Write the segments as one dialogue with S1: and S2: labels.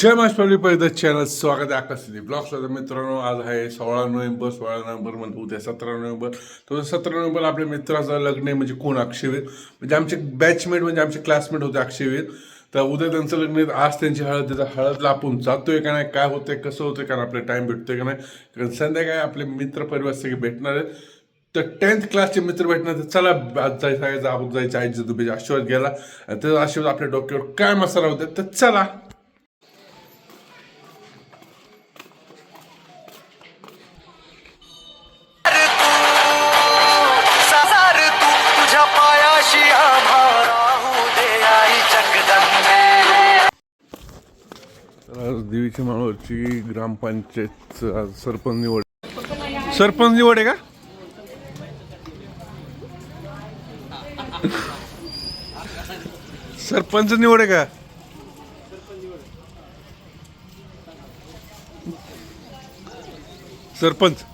S1: जय माशपाली पहिलं चॅनल स्वागत आहे आकाशदीप ब्लॉग तर मित्रांनो आज आहे सोळा नोव्हेंबर सोळा नोव्हेंबर म्हणजे उद्या सतरा नोव्हेंबर. तर सतरा नोव्हेंबर आपल्या मित्राचं लग्न आहे म्हणजे कोण अक्षयवीर म्हणजे आमचे बॅचमेट म्हणजे आमचे क्लासमेट होते अक्षयवीर तर उद्या त्यांचं लग्न आहे आज त्यांची हळद त्याचा हळदला आपण जातोय का नाही काय होतंय कसं होतंय कारण आपल्याला टाइम भेटतोय का नाही. कारण संध्याकाळी आपले मित्र परिवार सगळे भेटणार आहेत. तर टेन्थ क्लासचे मित्र भेटणार तर चला आज जायचं आहे आपण जायचं आईच्या दुबेचा आशीर्वाद घ्यायला. आणि त्याचा आशीर्वाद आपल्या डोक्यावर काय मसाला होते. तर चला देवीच्या माळवरची ग्रामपंचायत सरपंच निवड. सरपंच निवड आहे का? सरपंच निवड आहे का? सरपंच.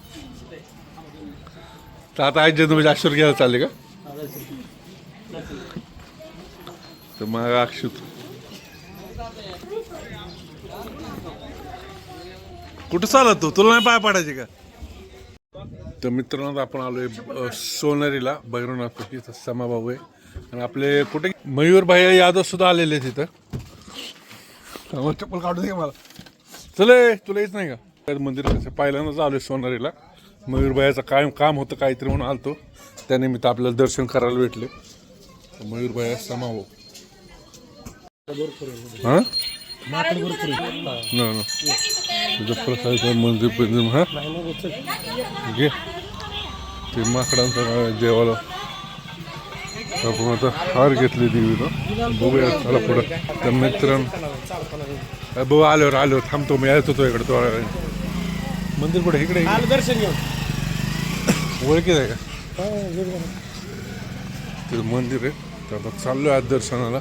S1: तर आता आज जन्म म्हणजे अक्षर घ्यायला चालले का? तर मग अक्षर कुठं चालत तू? तुला नाही पाय पाडायचे का? तर मित्रांनो आपण आलोय सोनेरीला. सोनारीला भैरवनाथ तिथं समाभाऊ आहे. आणि आपले कुठे? मयूर भाई यादव सुद्धा आलेले आहेत तिथं चप्पल काढून दे मला. चले तुला येत नाही का? मंदिर कसं पहिल्यांदाच आलोय सोनारीला. मयूरभाईचं काय काम होतं काहीतरी म्हणून आलतो. त्यानिमित्त आपल्याला दर्शन करायला भेटले. मयूरभाई समाभाऊ. हां? ना ना. तुझं प्रसाद मंदिर बिंदिर हा घे. ते माकडांचं जेवायला. आपण आता हार घेतली देवीनं बघूया चला पुढं. तर मित्रांनो बघू आल्यावर आल्यावर थांबतो मी येत होतो इकडे तो मंदिर पुढे इकडे
S2: आलं दर्शन घेऊन.
S1: ओळखीत आहे का? ते मंदिर आहे. तर आता चाललो आज दर्शनाला.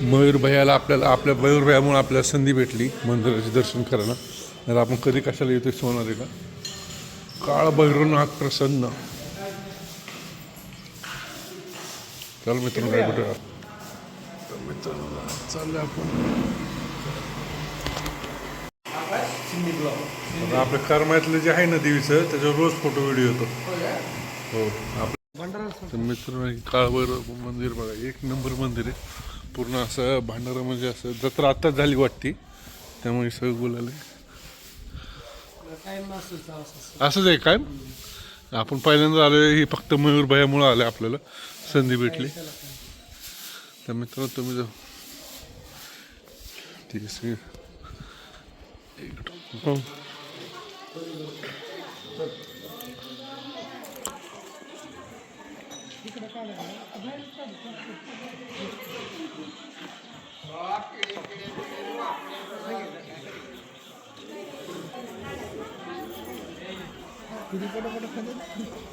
S1: मयूर भैयाला आपल्याला आपल्या मयूर भैयामुळे आपल्याला संधी भेटली मंदिराचे दर्शन करायला. नाही आपण कधी कशाला येतोय सोनारीला काळ भैरवनाथ प्रसन्न. चल मित्रांनो काय कुठे? तर मित्रांनो चाललं आपण. आपल्या कर्मातले जे आहे ना देवीचं त्याच्यावर रोज फोटो व्हिडिओ येतो. हो आपलं मित्र काळभैरव मंदिर बघा एक नंबर मंदिर आहे. पूर्ण असं भांडारा म्हणजे असं जत्रा आत्ताच झाली वाटती. त्यामुळे सगळं बोलायला. असंच आहे काय? आपण पहिल्यांदा आलो ही फक्त मयूर भयामुळे आले आपल्याला. संधी भेटली. तर मित्र तुम्ही जाऊ. ठीक आहे सगळे. इकडं.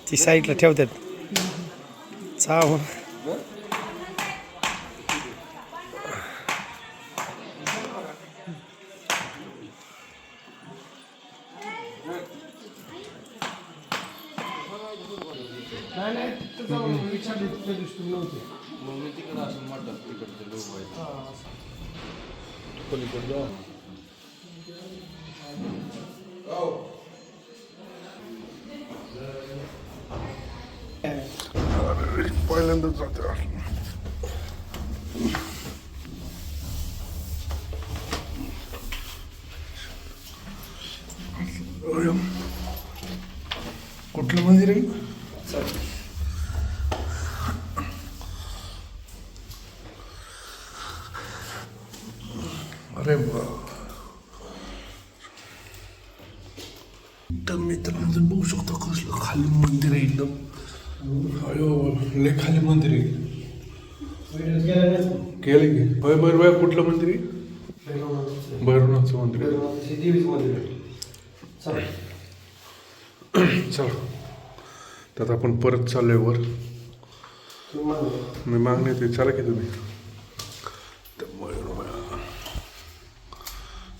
S2: ती साईडला ठेवतात. चाव
S1: पहिल्यांदाच जाते कुठलं मंदिर आहे अरे वा तर मित्रांनो जर बघू शकतो कसलं खाली मंदिर आहे एकदम अयो लय खाली मंदिर केलं की? होय बरं बाय कुठलं मंदिर भैरवनाथचं मंदिर चला. त्यात आपण परत चाललोय वर. मी मागणे ते चला की तुम्ही. तर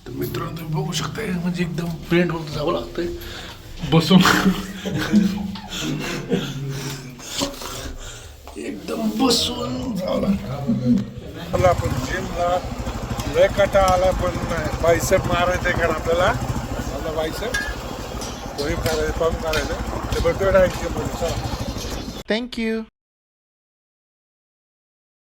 S1: तर मित्रांनो तुम्ही बघू शकताय म्हणजे एकदम प्रिंट होत जावं लागतंय. बसून एकदम बसून जावं लागतं आपण जिमला लय कटा आला पण बायसेप मारायचं कारण आपल्याला. आपला बायसेप. कोणी करायचं पंप करायचं. ते डायरेक्ट चला.
S3: थँक्यू